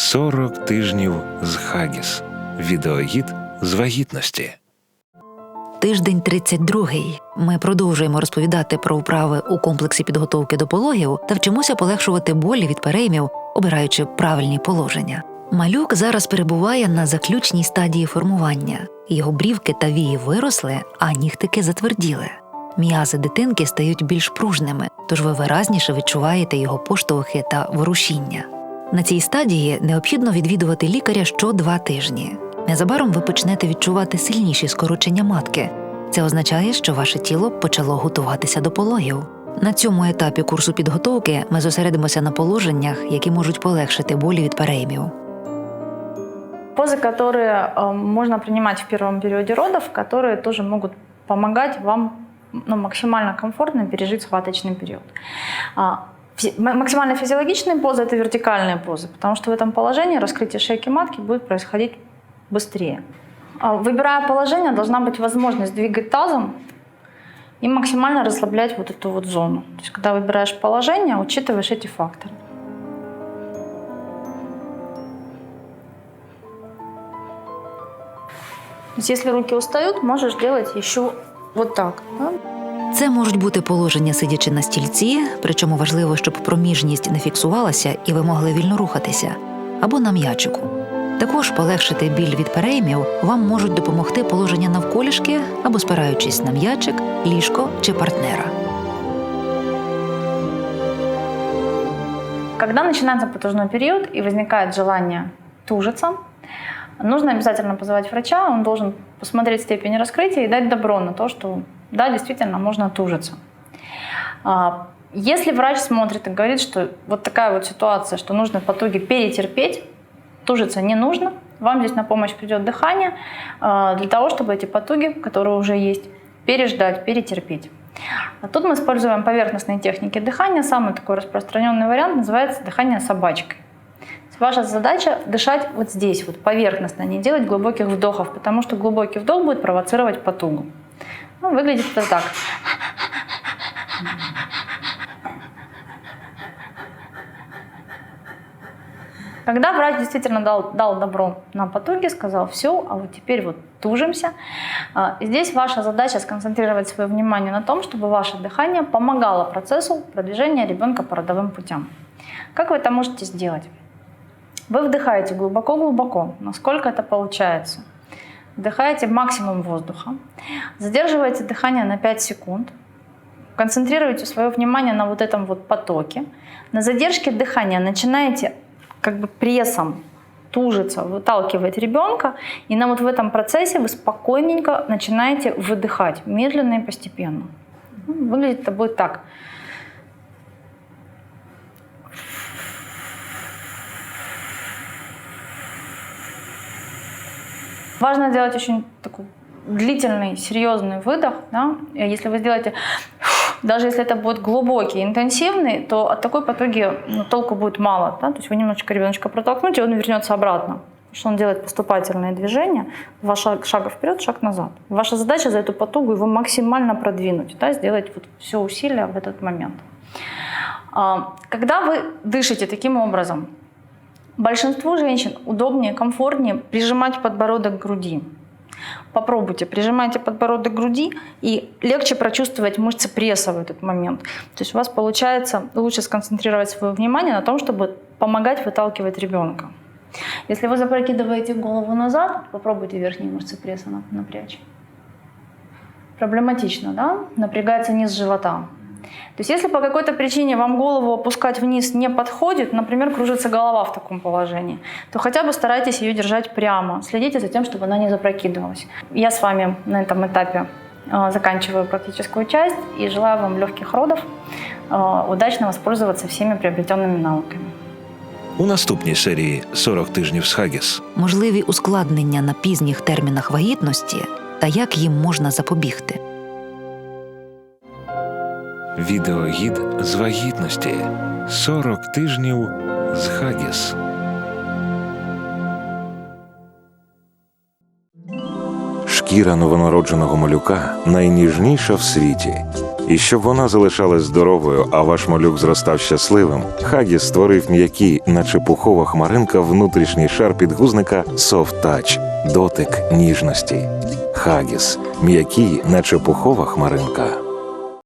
40 тижнів з Хагіс. Відеогід з вагітності. Тиждень 32. Ми продовжуємо розповідати про вправи у комплексі підготовки до пологів та вчимося полегшувати болі від переймів, обираючи правильні положення. Малюк зараз перебуває на заключній стадії формування. Його брівки та вії виросли, а нігтики затверділи. М'язи дитинки стають більш пружними, тож ви виразніше відчуваєте його поштовхи та ворушіння. На цій стадії необхідно відвідувати лікаря що два тижні. Незабаром ви почнете відчувати сильніші скорочення матки. Це означає, що ваше тіло почало готуватися до пологів. На цьому етапі курсу підготовки ми зосередимося на положеннях, які можуть полегшити болі від переймів. Позы, которые э, можно принимать в первом периоде родов, которые тоже могут помогать вам ну, максимально комфортно пережить схваточный период. Максимально физиологичные позы – это вертикальные позы, потому что в этом положении раскрытие шейки матки будет происходить быстрее. А, Выбирая положение, должна быть возможность двигать тазом и максимально расслаблять вот эту вот зону. То есть, когда выбираешь положение, учитываешь эти факторы. Если руки устают, можешь делать еще вот так. да. Це можуть бути положення сидячи на стільці, причому важливо, щоб проміжність не фіксувалася і ви могли вільно рухатися, або на м'ячику. Також полегшити біль від переймів вам можуть допомогти положення навколішки або спираючись на м'ячик, ліжко чи партнера. Когда начинается потужной период и возникает желание тужиться, нужно обязательно позвать врача, он должен посмотреть степень раскрытия и дать добро на то, что да, действительно можно тужиться. А, Если врач смотрит и говорит, что вот такая вот ситуация, что нужно потуги перетерпеть, тужиться не нужно, вам здесь на помощь придет дыхание а, для того, чтобы эти потуги, которые уже есть, переждать, перетерпеть. А тут мы используем поверхностные техники дыхания. Самый такой распространенный вариант называется дыхание собачкой. Ваша задача дышать вот здесь, вот поверхностно, не делать глубоких вдохов, потому что глубокий вдох будет провоцировать потугу. Ну, выглядит это так. Когда врач действительно дал, дал добро на потуги, сказал, все, а вот теперь вот тужимся, а, здесь ваша задача сконцентрировать свое внимание на том, чтобы ваше дыхание помогало процессу продвижения ребенка по родовым путям. Как вы это можете сделать? Вы вдыхаете глубоко-глубоко, насколько это получается. Вдыхаете максимум воздуха, задерживаете дыхание на 5 секунд, концентрируете свое внимание на вот этом вот потоке. На задержке дыхания начинаете как бы прессом тужиться, выталкивать ребенка, и на вот в этом процессе вы спокойненько начинаете выдыхать, медленно и постепенно. Ну, Выглядит это будет так. Важно делать очень такой длительный, серьезный выдох. Да? И Если вы сделаете, даже если это будет глубокий, интенсивный, то от такой потуги ну, толку будет мало. Да? То есть вы немножечко ребеночка протолкнете, и он вернется обратно. Что он делает поступательные движения, два шага, шага вперед, шаг назад. Ваша задача за эту потугу его максимально продвинуть, да? сделать вот все усилия в этот момент. А, Когда вы дышите таким образом, Большинству женщин удобнее, комфортнее прижимать подбородок к груди. Попробуйте, прижимайте подбородок к груди и легче прочувствовать мышцы пресса в этот момент. То есть у вас получается лучше сконцентрировать свое внимание на том, чтобы помогать выталкивать ребенка. Если вы запрокидываете голову назад, попробуйте верхние мышцы пресса нап- напрячь. Проблематично, да? Напрягается низ живота. То есть если по какой-то причине вам голову опускать вниз не подходит, например, кружится голова в таком положении, то хотя бы старайтесь ее держать прямо. Следите за тем, чтобы она не запрокидывалась. Я с вами на этом этапе э, заканчиваю практическую часть и желаю вам легких родов, э, удачно воспользоваться всеми приобретенными навыками. У наступній серії 40 тижнів з Хагіс. Можливі ускладнення на пізніх термінах вагітності та як їм можна запобігти. Відеогід з вагітності. 40 тижнів з Хагіс. Шкіра новонародженого малюка найніжніша в світі. І щоб вона залишалась здоровою, а ваш малюк зростав щасливим, Хагіс створив м'який, наче пухова хмаринка, внутрішній шар підгузника Soft Touch – дотик ніжності. Хагіс м'який, наче пухова хмаринка.